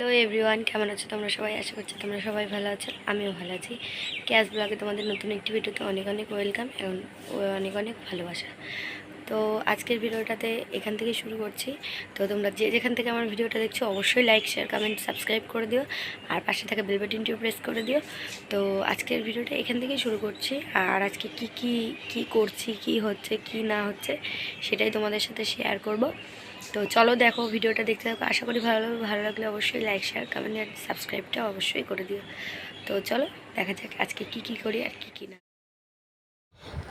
Hello everyone কেমন আছো তোমরা সবাই? আশা করছি তোমরা সবাই ভালো আছো, আমিও ভালো আছি। ক্যাশ ব্লগে তোমাদের নতুন একটি ভিডিওতে অনেক অনেক ওয়েলকাম এবং অনেক অনেক ভালোবাসা। তো আজকের ভিডিওটাতে এখান থেকে শুরু করছি। তো তোমরা যে যেখান থেকে আমার ভিডিওটা দেখছ, অবশ্যই লাইক শেয়ার কমেন্ট সাবস্ক্রাইব করে দিও। আর পাশে থাকা বেল বাটনটিও প্রেস করে দিও। তো আজকের ভিডিওটা এখান থেকেই শুরু করছি। আর আজকে কি কি কি করছি, কি হচ্ছে, কি না হচ্ছে, সেটাই তোমাদের সাথে শেয়ার করব। তো চলো দেখো ভিডিওটা দেখতে থাকো। আশা করি ভালো লাগবে। ভালো লাগলে অবশ্যই লাইক শেয়ার কমেন্ট আর সাবস্ক্রাইবটা অবশ্যই করে দিও। তো চলো দেখা যাক আজকে কি কি করি আর কি কি না।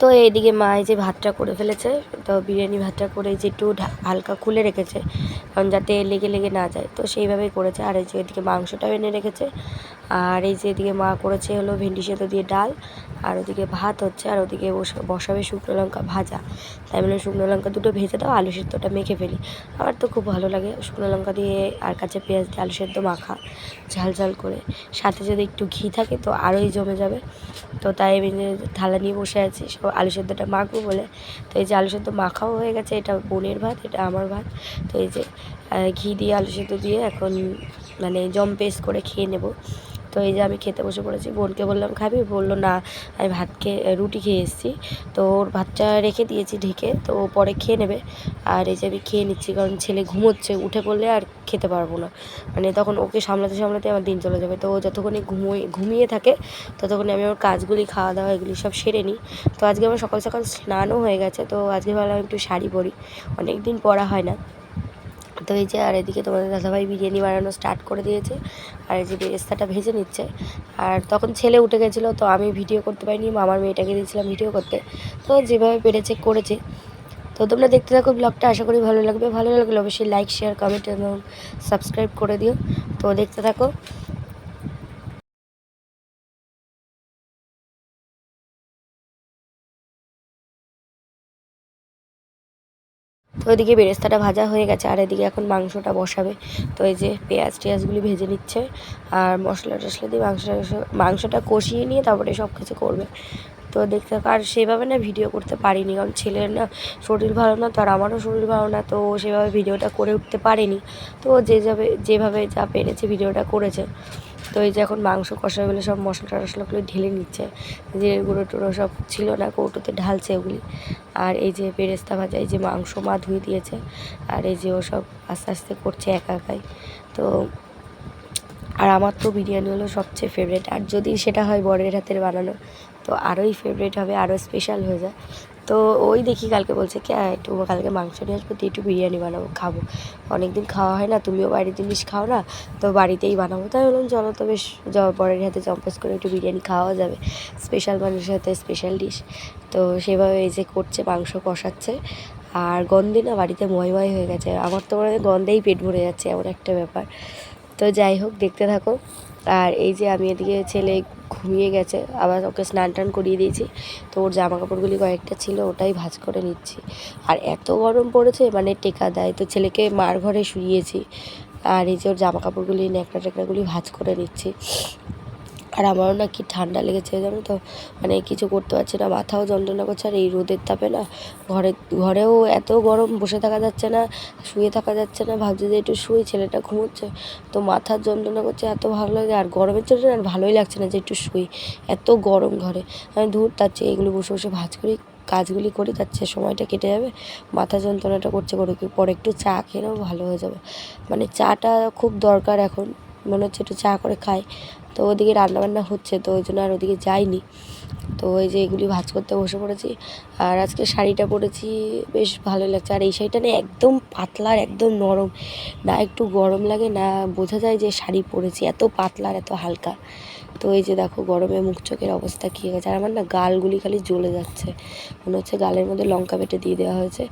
তো এইদিকে মা এই যে ভাতটা করে ফেলেছে। তো বিরিয়ানি ভাতটা করে যে একটু হালকা খুলে রেখেছে। কারণ যাতে লেগে লেগে না যায়। তো সেইভাবেই করেছে। আর এই যে এদিকে মাংসটাও এনে রেখেছে। আর এই যে এদিকে মা করেছে হলো ভেন্ডি সেদ্ধ দিয়ে ডাল। আর ওদিকে ভাত হচ্ছে, আর ওদিকে বসা- বসাবে শুকনো লঙ্কা ভাজা। তাই বলে শুকনো লঙ্কা দুটো ভেজে দাও, আলু সেদ্ধটা মেখে ফেলি। আমার তো খুব ভালো লাগে শুকনো লঙ্কা দিয়ে আর কাঁচা পেঁয়াজ দিয়ে আলু সেদ্ধ মাখা, ঝাল ঝাল করে। সাথে যদি একটু ঘি থাকে তো আরোই জমে যাবে। তো তাই আমি থালা নিয়ে বসে আছি, সব আলু সেদ্ধটা মাখবো বলে। তো এই যে আলু সেদ্ধ মাখাও হয়ে গেছে, এটা বোনের ভাত, এটা আমার ভাত। তো এই যে ঘি দিয়ে, আলু সেদ্ধ দিয়ে এখন মানে জম পেস্ট করে খেয়ে নেব। তো এই যে আমি খেতে বসে পড়েছি, বোনকে বললাম, খাবি? বলল, না, আমি ভাত খেয়ে, রুটি খেয়ে এসেছি। তো ওর ভাতটা রেখে দিয়েছি ঢেকে, তো পরে খেয়ে নেবে। আর এই যে আমি খেয়ে নিচ্ছি, কারণ ছেলে ঘুমোচ্ছে, উঠে পড়লে আর খেতে পারব না। মানে তখন ওকে সামলাতে সামলাতে আমার দিন চলে যাবে। তো ও যতক্ষণই ঘুমোয়, ঘুমিয়ে থাকে, ততক্ষণে আমি ওর কাজগুলি খাওয়া দাওয়া এগুলি সব সেরে নিই। তো আজকে আমার সকাল সকাল স্নানও হয়ে গেছে, তো আজকে ভাবলাম একটু শাড়ি পরি। অনেক দিন পরা হয় না। হয়েছে। আর এদিকে তোমাদের দাদাভাই বিরিয়ানি বানানো স্টার্ট করে দিয়েছে। আর এই যে বেরেস্তাটা ভেজে নিচ্ছে। আর তখন ছেলে উঠে গেছিল, তো আমি ভিডিও করতে পারিনি। মামার মেয়েটাকে দিয়েছিলাম ভিডিও করতে। তো যেভাবে পেরেছে, করেছে। তো তোমরা দেখতে থাকো ব্লগটা আশা করি ভালো লাগবে। ভালো লাগলে অবশ্যই লাইক শেয়ার কমেন্ট এবং সাবস্ক্রাইব করে দিও। তো দেখতে থাকো। তো এদিকে বেরেস্তাটা ভাজা হয়ে গেছে, আর এদিকে এখন মাংসটা বসাবে। তো এই যে পেঁয়াজ টেয়াজগুলি ভেজে নিচ্ছে, আর মশলা টশলা দিয়ে মাংসটা মাংসটা কষিয়ে নিয়ে তারপরে সব কিছু করবে। তো দেখতে আর সেভাবে না ভিডিও করতে পারিনি, কারণ ছেলের না শরীর ভালো না, তো আর আমারও শরীর ভালো না, তো সেভাবে ভিডিওটা করে উঠতে পারেনি। তো যে যাবে, যেভাবে যা পেরেছে ভিডিওটা করেছে। তো এই যে এখন মাংস কষা বলে সব মশলা টশলাগুলো ঢেলে নিচ্ছে। জিরের গুঁড়ো টুড়ো সব ছিল না, কৌটোতে ঢালছে ওগুলি। আর এই যে বেরেস্তা ভাজা, এই যে মাংস মা ধুয়ে দিয়েছে। আর এই যে ও সব আস্তে আস্তে করছে একা একাই। তো আর আমার তো বিরিয়ানি হলো সবচেয়ে ফেভারিট আর যদি সেটা হয় বরের হাতের বানানো, তো আরোই ফেভারিট হবে আরও স্পেশাল হয়ে যায়। তো ওই দেখি কালকে বলছে কে একটু কালকে মাংস নিয়ে আসব তুই একটু বিরিয়ানি বানাবো, খাব। অনেক দিন খাওয়া হয় না, তুমিও বাড়ির জিনিস খাও না, তো বাড়িতেই বানাবো। তাই বললাম, চলো তো বেশ বরের হাতে জম্পেস করে একটু বিরিয়ানি খাওয়া যাবে স্পেশাল মানুষের হাতে স্পেশাল ডিশ তো সেভাবে এই যে করছে, মাংস কষাচ্ছে, আর গন্ধে না বাড়িতে ময় হয়ে গেছে। আমার তো মনে হয় গন্ধেই পেট ভরে যাচ্ছে, এমন একটা ব্যাপার। তো যাই হোক, দেখতে থাকো। আর এই যে আমি এদিকে ছেলে ঘুমিয়ে গেছে, আবার ওকে স্নান টান করিয়ে দিয়েছি। তো ওর জামা কাপড়গুলি কয়েকটা ছিল, ওটাই ভাজ করে নিচ্ছি। আর এত গরম পড়েছে মানে টেকা দেয়। তো ছেলেকে মার ঘরে শুইয়েছি। আর এই যে ওর জামা কাপড়গুলি ন্যাকড়া ট্যাকড়াগুলি ভাজ করে নিচ্ছি। আর আমারও না কি ঠান্ডা লেগেছে, জানো তো? মানে কিছু করতে পারছি না, মাথাও যন্ত্রণা করছে আর এই রোদের তাপে না ঘরে, ঘরেও এত গরম, বসে থাকা যাচ্ছে না, শুয়ে থাকা যাচ্ছে না, ভাবছি যে একটু শুয়ে ছেলেটা ঘুমোচ্ছে, তো মাথার যন্ত্রণা করছে, এত ভালো লাগে, আর গরমের জন্য আর ভালোই লাগছে না যে একটু শুই, এত গরম ঘরে। আমি দূর তার চেয়ে এগুলো বসে বসে ভাজ করি, কাজগুলি করি, তার চেয়ে সময়টা কেটে যাবে, মাথা যন্ত্রণাটা করছে করে কি পরে একটু চা নেব, ভালো হয়ে যাবে। মানে চাটা খুব দরকার এখন, মনে হচ্ছে একটু চা করে খাই তো ওদিকে রান্নাবান্না হচ্ছে তো ওই জন্য আর ওদিকে যাইনি। তো ওই যে এগুলি ভাজ করতে বসে পড়েছি। আর আজকে শাড়িটা পরেছি, বেশ ভালো লাগছে। আর এই শাড়িটা না একদম পাতলার একদম নরম। না একটু গরম লাগে, না বোঝা যায় যে শাড়ি পরেছি। এত পাতলার এত হালকা। তো এই যে দেখো, গরমে মুখ চোখের অবস্থা কী হয়ে গেছে আর আমার না গালগুলি খালি জ্বলে যাচ্ছে। মনে হচ্ছে গালের মধ্যে লঙ্কা বেটে দিয়ে দেওয়া হয়েছে।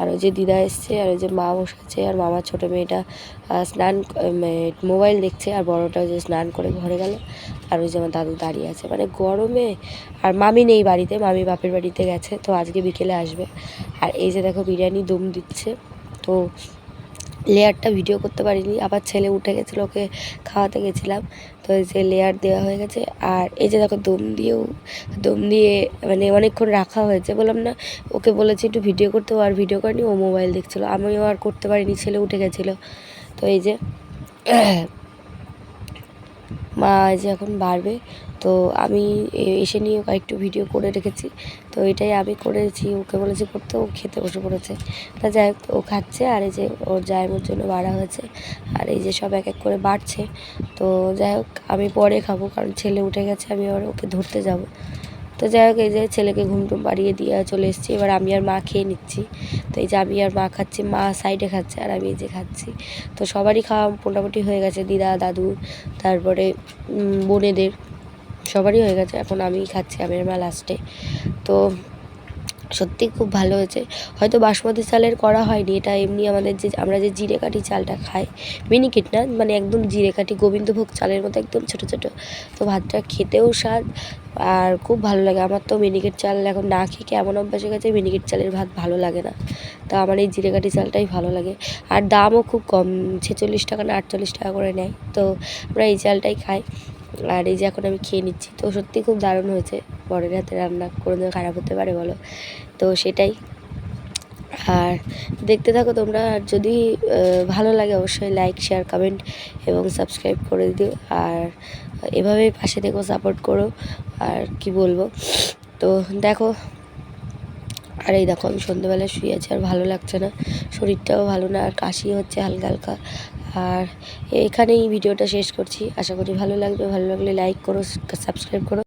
আর ওই যে দিদা এসছে, আর ওই যে মা বসেছে আর মামার ছোটো মেয়েটা স্নান মোবাইল দেখছে, আর বড়োটা যে স্নান করে ঘরে গেল। আর ওই যে আমার দাদু দাঁড়িয়ে আছে। মানে গরমে আর মামি নেই বাড়িতে, মামি বাপের বাড়িতে গেছে, তো আজকে বিকেলে আসবে। আর এই যে দেখো বিরিয়ানি দম দিচ্ছে, তো লেয়ারটা ভিডিও করতে পারিনি, আবার ছেলে উঠে গেছিল, ওকে খাওয়াতে গেছিলাম, তো এই যে লেয়ার দেওয়া হয়ে গেছে, আর এই যে দেখো দম দিয়েও, দম দিয়ে মানে অনেকক্ষণ রাখা হয়েছে বললাম না, ওকে বলেছি একটু ভিডিও করতে আর ভিডিও করেনি, ও মোবাইল দেখছিলো, আমিও আর করতে পারিনি, ছেলে উঠে গেছিল, তো এই যে মা এই যে এখন বাড়বে, তো আমি এসে নিয়ে কয়েকটু ভিডিও করে রেখেছি। তো এটাই আমি করেছি, ওকে বলেছি করতে, ও খেতে বসে পড়েছে। তা যাই ও খাচ্ছে, আর এই যে ওর জায়মোর জন্য বাড়া হয়েছে, আর এই যে সব এক এক করে বাড়ছে। তো যাই হোক, আমি পরে খাব, কারণ ছেলে উঠে গেছে, আমি আবার ওকে ধরতে যাব। তো যাই হোক, এই যে ছেলেকে ঘুম টুম পাড়িয়ে দিয়ে চলে এসেছি। এবার আমি আর মা খেয়ে নিচ্ছি। তো এই যে আমি আর মা খাচ্ছি, মা সাইডে খাচ্ছে আর আমি এই যে খাচ্ছি। তো সবারই খাওয়া মোটামুটি হয়ে গেছে, দিদা, দাদু, তারপরে বোনেদের সবারই হয়ে গেছে। এখন আমি খাচ্ছি আমি আর মা লাস্টে তো সত্যি খুব ভালো হয়েছে। হয়তো বাসমতি চালের করা হয়নি, এটা এমনি আমাদের যে, আমরা যে জিরে কাঠি চালটা খাই মিনিকেট না মানে একদম জিরে কাঠি, গোবিন্দভোগ চালের মতো একদম ছোটো ছোটো। তো ভাতটা খেতেও স্বাদ, আর খুব ভালো লাগে। আমার তো মিনিকেট চাল এখন না খেয়ে এমন অভ্যাস হয়ে গেছে মিনিকেট চালের ভাত ভালো লাগে না। তা আমার এই জিরে কাঠি চালটাই ভালো লাগে। আর দামও খুব কম, ছেচল্লিশ টাকা না আটচল্লিশ টাকা করে নেয়। তো আমরা এই চালটাই খাই। আর এই যে এখন আমি খেয়ে নিচ্ছি। তো সত্যি খুব দারুণ হয়েছে। বরের হাতে রান্না দিন খারাপ হতে পারে বলো। তো সেটাই। আর দেখতে থাকো তোমরা। আর যদি ভালো লাগে অবশ্যই লাইক শেয়ার কমেন্ট এবং সাবস্ক্রাইব করে দিও। আর এভাবেই পাশে থেকো সাপোর্ট করো। আর কি বলব? তো দেখো। আর এই দেখো, আমি সন্ধ্যেবেলায় শুয়ে আছি। আর ভালো লাগছে না। শরীরটাও ভালো না। আর কাশি হচ্ছে হালকা হালকা। আর এখানেই ভিডিওটা শেষ করছি। আশা করি ভালো লাগবে। ভালো লাগলে লাইক করো সাবস্ক্রাইব করো।